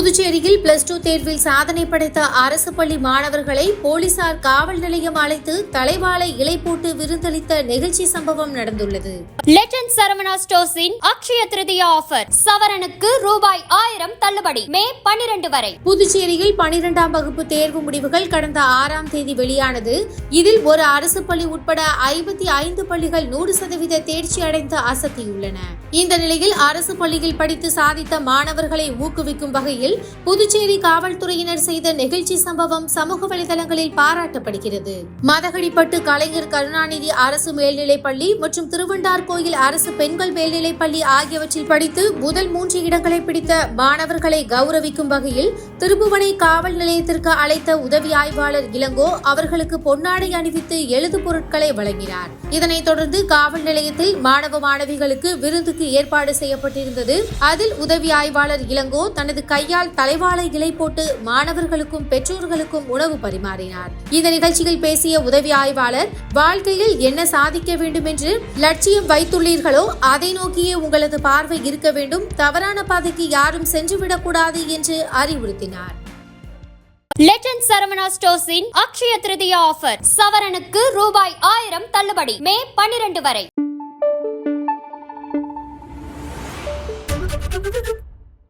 புதுச்சேரியில் plus two தேர்வில் சாதனை படைத்த அரசு பள்ளி மாணவர்களை போலீசார் காவல் நிலையம் அழைத்து தலைவாழை இலை போட்டு விருந்தளித்த நெகிழ்ச்சி சம்பவம் நடந்துள்ளது. லெஜண்ட் சரவணா ஸ்டோர்ஸின் அக்ஷய திருதியா ஆஃபர் சவரனுக்கு ரூபாய் ஆயிரம் ஆயிரம் தள்ளுபடி. மே பன்னிரண்டு வரை. புதுச்சேரியில் பனிரெண்டாம் வகுப்பு தேர்வு முடிவுகள் கடந்த ஆறாம் தேதி வெளியானது. இதில் ஒரு அரசு பள்ளி உட்பட ஐம்பத்தி ஐந்து பள்ளிகள் நூறு சதவீத தேர்ச்சி அடைந்து அசத்தியுள்ளன இந்த நிலையில் அரசு பள்ளியில் படித்து சாதித்த மாணவர்களை ஊக்குவிக்கும் வகையில் புதுச்சேரி காவல்துறையினர் செய்த நிகழ்ச்சி சம்பவம் சமூக வலைதளங்களில் பாராட்டப்படுகிறது. மதகடிப்பட்டு கலைஞர் கருணாநிதி அரசு மேல்நிலைப் பள்ளி மற்றும் திருவண்டார் கோயில் அரசு பெண்கள் மேல்நிலைப் பள்ளி ஆகியவற்றில் படித்து முதல் மூன்று இடங்களை பிடித்த மாணவர்களை கௌரவிக்கும் வகையில் திருபுவனை காவல் நிலையத்திற்கு அழைத்த உதவி ஆய்வாளர் இளங்கோ அவர்களுக்கு பொன்னாடை அணிவித்து எழுது பொருட்களை வழங்கினார். இதனைத் தொடர்ந்து காவல் நிலையத்தில் மாணவ மாணவிகளுக்கு விருந்துக்கு ஏற்பாடு செய்யப்பட்டிருந்தது. அதில் உதவி ஆய்வாளர் இளங்கோ தனது கையால் தலைவாழை இலை போட்டு மாணவர்களுக்கும் பெற்றோர்களுக்கும் உணவு பரிமாறினார். இந்த நிகழ்ச்சியில் பேசிய உதவி ஆய்வாளர் வாழ்க்கையில் என்ன சாதிக்க வேண்டும் என்று லட்சியம் வைத்துள்ளீர்களோ அதை நோக்கியே உங்களது பார்வை இருக்க வேண்டும். தவறான பாதைக்கு யாரும் செல்ல சென்றுவிடக்கூடாது என்று அறிவுறுத்தினார். லெஜண்ட் சரவணா ஸ்டோர்ஸின் அக்ஷய திருதிய ஆஃபர் சவரனுக்கு ரூபாய் ஆயிரம் தள்ளுபடி. மே பன்னிரண்டு வரை.